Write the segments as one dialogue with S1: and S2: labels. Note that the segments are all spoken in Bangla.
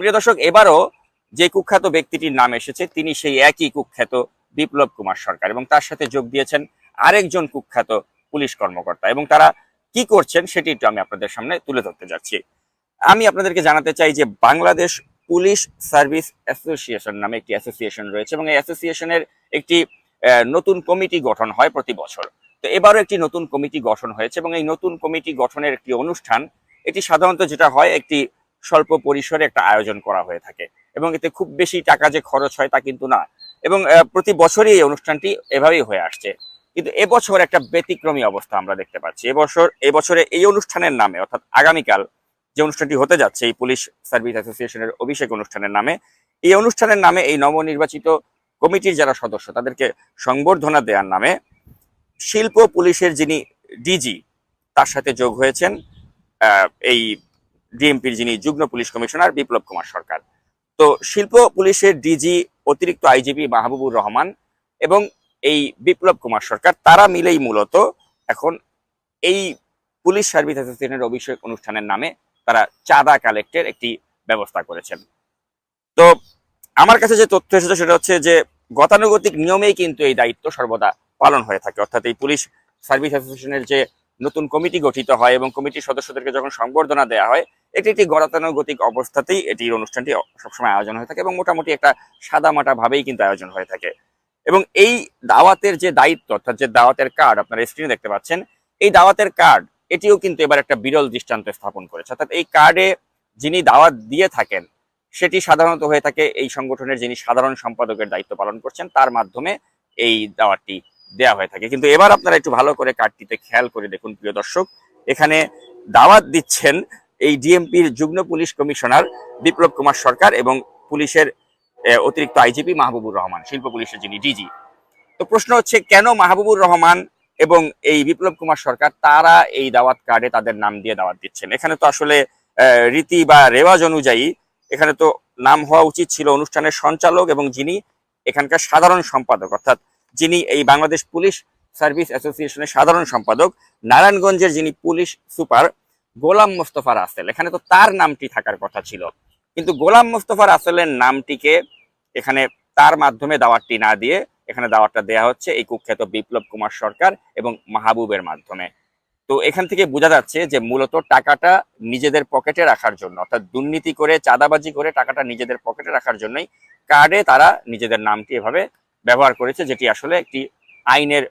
S1: প্রিয় দর্শক, এবারও যে কুখ্যাত ব্যক্তিটির নাম এসেছে, তিনি সেই একই কুখ্যাত বিপ্লব কুমার সরকার এবং তার সাথে যোগ দিয়েছেন আরেকজন কুখ্যাত পুলিশ কর্মকর্তা এবং তারা কি করছেন সেটি একটু আমি আপনাদের সামনে তুলে ধরতে যাচ্ছি। আমি আপনাদেরকে জানাতে চাই যে বাংলাদেশ পুলিশ সার্ভিস অ্যাসোসিয়েশন নামে একটি অ্যাসোসিয়েশন রয়েছে এবং এই অ্যাসোসিয়েশনের একটি নতুন কমিটি গঠন হয় প্রতি বছর। তো এবারও একটি নতুন কমিটি গঠন হয়েছে এবং এই নতুন কমিটি গঠনের একটি অনুষ্ঠান, এটি সাধারণত যেটা হয়, একটি স্বল্প পরিসরে একটা আয়োজন করা হয়ে থাকে এবং এতে খুব বেশি টাকা যে খরচ হয় তা কিন্তু না। এবং প্রতি বছরই এই অনুষ্ঠানটি এভাবেই হয়ে আসছে। কিন্তু এবছর একটা ব্যতিক্রমী অবস্থা আমরা দেখতে পাচ্ছি। এবছর, এবছরে এই অনুষ্ঠানের নামে, অর্থাৎ আগামীকাল যে অনুষ্ঠানটি হতে যাচ্ছে, এই পুলিশ সার্ভিস অ্যাসোসিয়েশনের অভিষেক অনুষ্ঠানের নামে, এই অনুষ্ঠানের নামে এই নবনির্বাচিত কমিটির যারা সদস্য, তাদেরকে সংবর্ধনা দেওয়ার নামে শিল্প পুলিশের যিনি ডিজি, তার সাথে যোগ হয়েছেন এই ডিএমপির যিনি যুগ্ম পুলিশ কমিশনার বিপ্লব কুমার সরকার। তো শিল্প পুলিশের ডিজি অতিরিক্ত আইজিপি মাহবুবুর রহমান এবং এই বিপ্লব কুমার সরকার, তারা মিলেই মূলত এখন এই পুলিশ সার্ভিস অ্যাসোসিয়েশনের অভিষেক অনুষ্ঠানের নামে তারা চাঁদা কালেক্টের একটি ব্যবস্থা করেছেন। তো আমার কাছে যে তথ্য এসেছে সেটা হচ্ছে যে গতানুগতিক নিয়মেই কিন্তু এই দায়িত্ব সর্বদা পালন হয়ে থাকে। অর্থাৎ এই পুলিশ সার্ভিস অ্যাসোসিয়েশনের যে নতুন কমিটি গঠিত হয় এবং কমিটির সদস্যদেরকে যখন সংবর্ধনা দেওয়া হয়, এটি একটি গতানুগতিক অবস্থাতেই এটির অনুষ্ঠানটি সবসময় আয়োজন হয়ে থাকে এবং মোটামুটি একটা সাদামাটা ভাবেই কিন্তু আয়োজন হয়ে থাকে। এবং এই দাওয়াতের যে দায়িত্ব, অর্থাৎ যে দাওয়াতের কার্ড আপনারা স্ক্রিনে দেখতে পাচ্ছেন, এই দাওয়াতের কার্ড এটিও কিন্তু এবার একটা বিরল দৃষ্টান্ত স্থাপন করেছে। অর্থাৎ এই কার্ডে যিনি দাওয়াত দিয়ে থাকেন, সেটি সাধারণত হয়ে থাকে এই সংগঠনের যিনি সাধারণ সম্পাদকের দায়িত্ব পালন করছেন, তার মাধ্যমে এই দাওয়াতটি দেওয়া হয়ে থাকে। কিন্তু এবার আপনারা একটু ভালো করে কার্ডটিতে খেয়াল করে দেখুন, প্রিয় দর্শক। এখানে দাওয়াত দিচ্ছেন এই ডিএমপির যুগ্ম পুলিশ কমিশনার বিপ্লব কুমার সরকার এবং পুলিশের অতিরিক্ত আইজিপি মাহবুবুর রহমান, শিল্প পুলিশের যিনি ডিজি। তো প্রশ্ন হচ্ছে, কেন মাহবুবুর রহমান এবং এই বিপ্লব কুমার সরকার, তারা এই দাওয়াত কার্ডে তাদের নাম দিয়ে দাওয়াত দিচ্ছেন? এখানে তো আসলে রীতি বা রেওয়াজ অনুযায়ী এখানে তো নাম হওয়া উচিত ছিল অনুষ্ঠানের সঞ্চালক এবং যিনি এখানকার সাধারণ সম্পাদক, অর্থাৎ যিনি এই বাংলাদেশ পুলিশ সার্ভিস অ্যাসোসিয়েশনের সাধারণ সম্পাদক, নারায়ণগঞ্জের যিনি পুলিশ সুপার গোলাম মোস্তফা রাসেল। এখানে তো তার নামটি থাকার কথা ছিল। কিন্তু গোলাম মোস্তফা রাসেলের নামটিকে এখানে তার মাধ্যমে দাওয়াতটি না দিয়ে এখানে দাওয়াতটা দেয়া হচ্ছে এই কুখ্যাত বিপ্লব কুমার সরকার এবং মাহবুবের মাধ্যমে। তো এখান থেকে বোঝা যাচ্ছে যে মূলত টাকাটা নিজেদের পকেটে রাখার জন্য, অর্থাৎ দুর্নীতি করে, চাঁদাবাজি করে টাকাটা নিজেদের পকেটে রাখার জন্যই কার্ডে তারা নিজেদের নামটি এভাবে ব্যবহার করেছে, যেটি আসলে একটি আইনের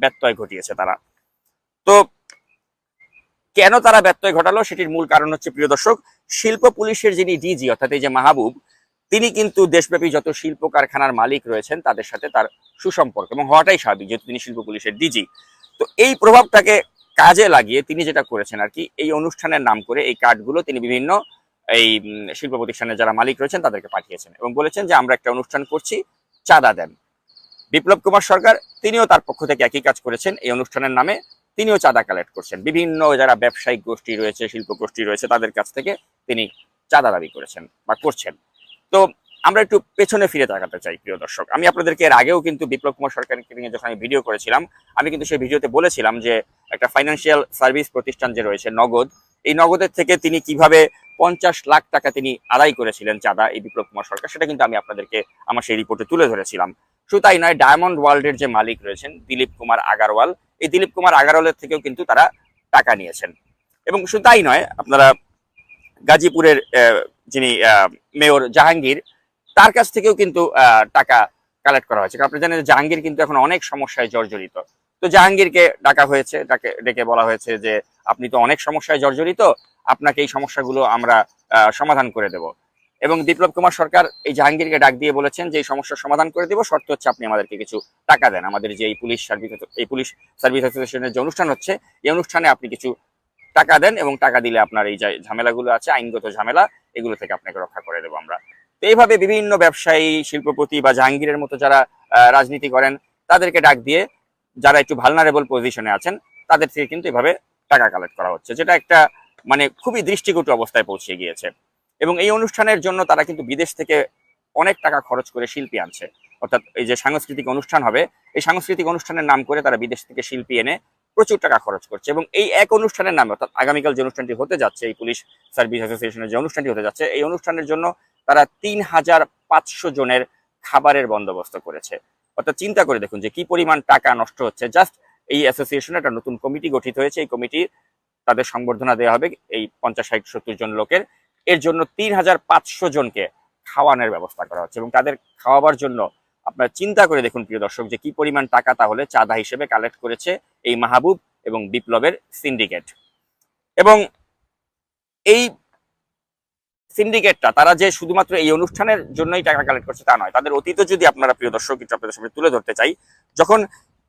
S1: ব্যত্যয় ঘটিয়েছে তারা। তো কেন তারা ব্যত্যয় ঘটালো সেটির মূল কারণ হচ্ছে, প্রিয় দর্শক, শিল্প পুলিশের যিনি ডিজি, অর্থাৎ এই যে মাহবুব, তিনি কিন্তু দেশব্যাপী যত শিল্প কারখানার মালিক রয়েছেন, তাদের সাথে তার সুসম্পর্ক এবং হওয়াটাই স্বাভাবিক, যেহেতু তিনি শিল্প পুলিশের ডিজি। তো এই প্রভাবটাকে কাজে লাগিয়ে তিনি যেটা করেছেন আর কি, এই অনুষ্ঠানের নাম করে এই কার্ডগুলো তিনি বিভিন্ন এই শিল্প প্রতিষ্ঠানের যারা মালিক রয়েছেন, তাদেরকে পাঠিয়েছেন এবং বলেছেন যে, আমরা একটা অনুষ্ঠান করছি, চাঁদা দেন। বিপ্লব কুমার সরকার, তিনিও তার পক্ষ থেকে একই কাজ করেছেন। এই অনুষ্ঠানের নামে তিনিও চাঁদা কালেক্ট করছেন। বিভিন্ন যারা ব্যবসায়িক গোষ্ঠী রয়েছে শিল্প গোষ্ঠী রয়েছে, তাদের কাছ থেকে তিনি চাঁদা দাবি করেছেন বা করছেন। তো আমরা একটু পেছনে ফিরে তাকাতে চাই, প্রিয় দর্শক। আমি আপনাদেরকে এর আগেও কিন্তু বিপ্লব কুমার সরকারকে নিয়ে যখন আমি ভিডিও করেছিলাম, আমি কিন্তু সেই ভিডিওতে বলেছিলাম যে একটা ফাইন্যান্সিয়াল সার্ভিস প্রতিষ্ঠান যে রয়েছে, নগদ, এই নগদের থেকে তিনি কীভাবে পঞ্চাশ লাখ টাকা তিনি আদায় করেছিলেন চাঁদা এই বিপ্লব কুমার সরকার, সেটা কিন্তু আমি আপনাদেরকে আমার সেই রিপোর্টে তুলে ধরেছিলাম। শুধু তাই নয় ডায়মন্ড ওয়ার্ল্ডের যে মালিক রয়েছেন দিলীপ কুমার আগারওয়াল, এই দিলীপ কুমার আগারওয়ালের থেকেও কিন্তু তারা টাকা নিয়েছেন। এবং শুধু তাই নয়, আপনারা গাজীপুরের যিনি মেয়র জাহাঙ্গীর, তার কাছ থেকেও কিন্তু টাকা কালেক্ট করা হয়েছে। কারণ আপনি জানেন জাহাঙ্গীর কিন্তু এখন অনেক সমস্যায় জর্জরিত। তো জাহাঙ্গীরকে ডাকা হয়েছে ডাকে ডেকে বলা হয়েছে যে, আপনি তো অনেক সমস্যায় জর্জরিত, আপনাকে এই সমস্যাগুলো আমরা সমাধান করে দেব। এবং বিপ্লব কুমার সরকার এই জাহাঙ্গীরকে ডাক দিয়ে বলেছেন যে এই সমস্যার সমাধান করে দেব। শর্ত হচ্ছে আপনি আমাদেরকে কিছু টাকা দেন। আমাদের যে এই পুলিশ সার্ভিস এই পুলিশ সার্ভিস অ্যাসোসিয়েশনের যে অনুষ্ঠান হচ্ছে, এই অনুষ্ঠানে আপনি কিছু টাকা দেন এবং টাকা দিলে আপনার এই যে ঝামেলাগুলো আছে, আইনগত ঝামেলা, এগুলো থেকে আপনাকে রক্ষা করে দেবো আমরা। তো এইভাবে বিভিন্ন ব্যবসায়ী, শিল্পপতি বা জাহাঙ্গীরের মতো যারা রাজনীতি করেন, তাদেরকে ডাক দিয়ে যারা একটু ভালনারেবল পজিশনে আছেন, তাদের থেকে কিন্তু এভাবে টাকা কালেক্ট করা হচ্ছে, যেটা একটা মানে খুবই দৃষ্টিকটু অবস্থায় পৌঁছে গিয়েছে। এবং এই অনুষ্ঠানের জন্য তারা কিন্তু বিদেশ থেকে অনেক টাকা খরচ করে শিল্পী আনছে। অর্থাৎ এই যে সাংস্কৃতিক অনুষ্ঠান হবে, এই সাংস্কৃতিক অনুষ্ঠানের নাম করে তারা বিদেশ থেকে শিল্পী এনে প্রচুর টাকা খরচ করছে এবং এই এক অনুষ্ঠানের নামে, অর্থাৎ আগামীকাল যে অনুষ্ঠানটি হতে যাচ্ছে, এই পুলিশ সার্ভিস অ্যাসোসিয়েশনের যে অনুষ্ঠানটি হতে যাচ্ছে, এই অনুষ্ঠানের জন্য তারা তিন হাজার পাঁচশো জনের খাবারের বন্দোবস্ত করেছে। অর্থাৎ চিন্তা করে দেখুন যে কি পরিমাণ টাকা নষ্ট হচ্ছে। জাস্ট এই অ্যাসোসিয়েশনে একটা নতুন কমিটি গঠিত হয়েছে। এই কমিটি তাদের সংবর্ধনা দেওয়া হবে। এই পঞ্চাশ ষাট সত্তর জন লোকের এর জন্য তিন হাজার পাঁচশো জনকে খাওয়ানোর ব্যবস্থা করা হচ্ছে এবং তাদের খাওয়াবার জন্য আপনারা চিন্তা করে দেখুন, প্রিয় দর্শক, যে কি পরিমাণ টাকা তাহলে চাঁদা হিসেবে কালেক্ট করেছে এই মাহবুব এবং বিপ্লবের সিন্ডিকেট এবং এই সিন্ডিকেটটা তারা যে শুধুমাত্র এই অনুষ্ঠানের জন্যই টাকা কালেক্ট করছে তা নয়, তাদের অতীত যদি আপনারা, প্রিয় দর্শক আপনাদের সামনে তুলে ধরতে চাই, যখন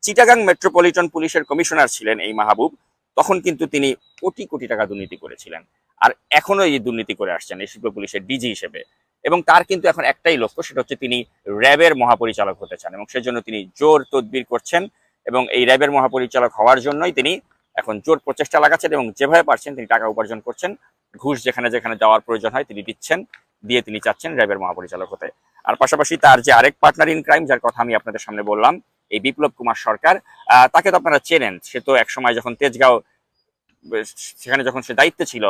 S1: চিটাগাং মেট্রোপলিটন পুলিশের কমিশনার ছিলেন এই মাহবুব, তখন কিন্তু তিনি কোটি কোটি টাকা দুর্নীতি করেছিলেন। আর এখনও এই দুর্নীতি করে আসছেন এই শিল্প পুলিশের ডিজি হিসেবে। এবং তার কিন্তু এখন একটাই লক্ষ্য, সেটা হচ্ছে তিনি র্যাবের মহাপরিচালক হতে চান এবং সেজন্য তিনি জোর তদবির করছেন এবং এই র্যাবের মহাপরিচালক হওয়ার জন্যই তিনি এখন জোর প্রচেষ্টা লাগাচ্ছেন এবং যেভাবে পারছেন তিনি টাকা উপার্জন করছেন। ঘুষ যেখানে যেখানে যাওয়ার প্রয়োজন হয় তিনি দিচ্ছেন, দিয়ে তিনি চাচ্ছেন র্যাবের মহাপরিচালক হতে। আর পাশাপাশি তার যে আরেক পার্টনার ইন ক্রাইম যার কথা আমি আপনাদের সামনে বললাম, এই বিপ্লব কুমার সরকার তাকে তো আপনারা চেনেন, সে তো একসময় যখন তেজগাঁও, সেখানে যখন সে দায়িত্বে ছিল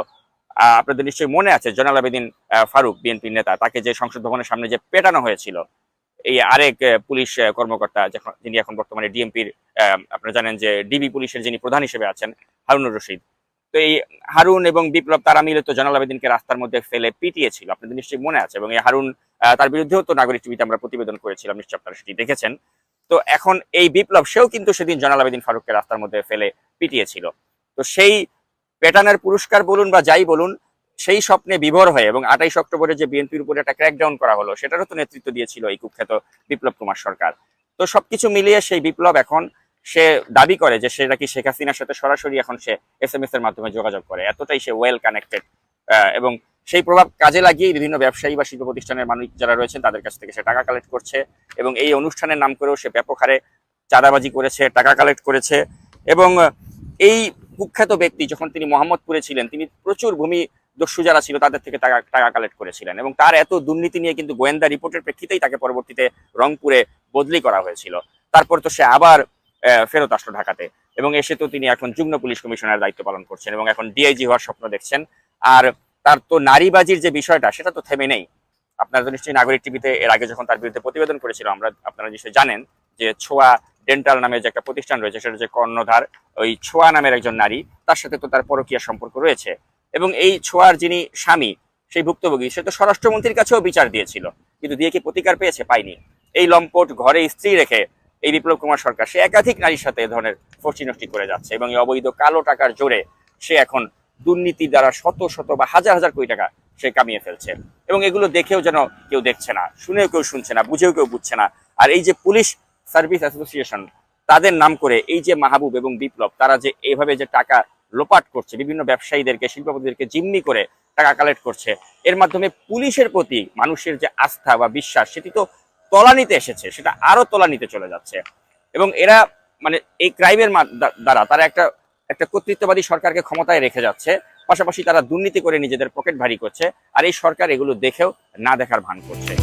S1: আপনাদের নিশ্চয়ই মনে আছে জনাল আবেদিন ফারুক বিএনপির নেতা, তাকে যে সংসদ ভবনের সামনে যে পেটানো হয়েছিল, এই আরেক পুলিশ কর্মকর্তা যিনি এখন বর্তমানে ডিএমপির আপনারা জানেন যে ডিবি পুলিশের যিনি প্রধান হিসেবে আছেন, হারুনুর রশিদ। তো এই হারুন এবং বিপ্লব তারা মিলে তো জনাল আবেদিনকে রাস্তার মধ্যে ফেলে পিটিয়েছিল, আপনাদের নিশ্চয়ই মনে আছে, এবং এই হারুন তার বিরুদ্ধেও তো নাগরিক টিভিতে আমরা প্রতিবেদন করেছিলাম নিশ্চয় আপনারা সেটি দেখেছেন। তো এখন এই বিপ্লব সেও কিন্তু সেদিন জনাল আবেদিন ফারুককে রাস্তার মধ্যে ফেলে পিটিয়েছিল। তো সেই পেটানের পুরস্কার বলুন বা যাই বলুন, সেই স্বপ্নে বিভোর হয়ে এবং আঠাইশ অক্টোবরে যে বিএনপির উপরে একটা ক্র্যাকডাউন করা হলো, সেটারও তো নেতৃত্ব দিয়েছিল এই কুখ্যাত বিপ্লব কুমার সরকার। তো সবকিছু মিলিয়ে সেই বিপ্লব এখন সে দাবি করে যে সে নাকি শেখ হাসিনার সাথে সরাসরি এখন সে এস এম এস এর মাধ্যমে যোগাযোগ করে। এতটাই সে ওয়েল কানেক্টেড এবং সেই প্রভাব কাজে লাগিয়ে বিভিন্ন ব্যবসায়ী বা শিল্প প্রতিষ্ঠানের মানুষ যারা রয়েছেন, তাদের কাছ থেকে সে টাকা কালেক্ট করছে এবং এই অনুষ্ঠানের নাম করেও সে ব্যাপক হারে চাঁদাবাজি করেছে, টাকা কালেক্ট করেছে এবং এই কুখ্যাত ব্যক্তি যখন তিনি মোহাম্মদপুরে ছিলেন, তিনি প্রচুর ভূমি দস্যু যারা ছিল তাদের থেকে টাকা টাকা কালেক্ট করেছিলেন এবং তার এত দুর্নীতি নিয়ে কিন্তু গোয়েন্দা রিপোর্টের প্রেক্ষিতেই তাকে পরবর্তীতে রংপুরে বদলি করা হয়েছিল। তারপর তো সে আবার ফেরত আসলো ঢাকাতে এবং এসে তো তিনি এখন যুগ্ম পুলিশ কমিশনার দায়িত্ব পালন করছেন এবং এখন ডিআইজি হওয়ার স্বপ্ন দেখছেন। আর তার তো নারীবাজির যে বিষয়টা, সেটা তো থেমে নেই। আপনারা তো নিশ্চয়ই নাগরিক টিভিতে এর আগে যখন তার বিরুদ্ধে প্রতিবেদন করেছিল, আমরা, আপনারা নিশ্চয়ই জানেন যে ছোঁয়া ডেন্টাল নামে যে একটা প্রতিষ্ঠান রয়েছে, সেটা হচ্ছে কর্ণধার, ওই ছোঁয়া নামের একজন নারী। তার সাথে তো তার পরকীয়া সম্পর্ক রয়েছে। এবং এই ছোঁয়ার যিনি স্বামী, সেই ভুক্তভোগী, সে তো স্বরাষ্ট্রমন্ত্রীর কাছেও বিচার দিয়েছিল, কিন্তু দিয়ে কি প্রতিকার পেয়েছে? পায়নি। এই লম্পট ঘরে স্ত্রী রেখে এই বিপ্লব কুমার সরকার, সে একাধিক নারীর সাথে এ ধরনের ফষ্টি করে যাচ্ছে এবং এই অবৈধ কালো টাকার জোরে সে এখন দুর্নীতি দ্বারা শত শত বা হাজার হাজার কোটি টাকা সে কামিয়ে ফেলছে। এবং এগুলো দেখেও যেন কেউ দেখছে না, শুনেও কেউ শুনছে না, বুঝেও কেউ বুঝছে না। আর এই যে পুলিশ সার্ভিস অ্যাসোসিয়েশন, তাদের নাম করে এই যে মাহবুব এবং বিপ্লব, তারা যে এইভাবে যে টাকা লোপাট করছে, বিভিন্ন ব্যবসায়ীদেরকে, শিল্পপতিদেরকে জিম্মি করে টাকা কালেক্ট করছে, এর মাধ্যমে পুলিশের প্রতি মানুষের যে আস্থা বা বিশ্বাস, সেটি তো তলানিতে এসেছে, সেটা আরও তলানিতে চলে যাচ্ছে। এবং এরা মানে এই ক্রাইমের দ্বারা তারা একটা একটা কর্তৃত্ববাদী সরকারকে ক্ষমতায় রেখে যাচ্ছে, পাশাপাশি তারা দুর্নীতি করে নিজেদের পকেট ভারী করছে, আর এই সরকার এগুলো দেখেও না দেখার ভান করছে।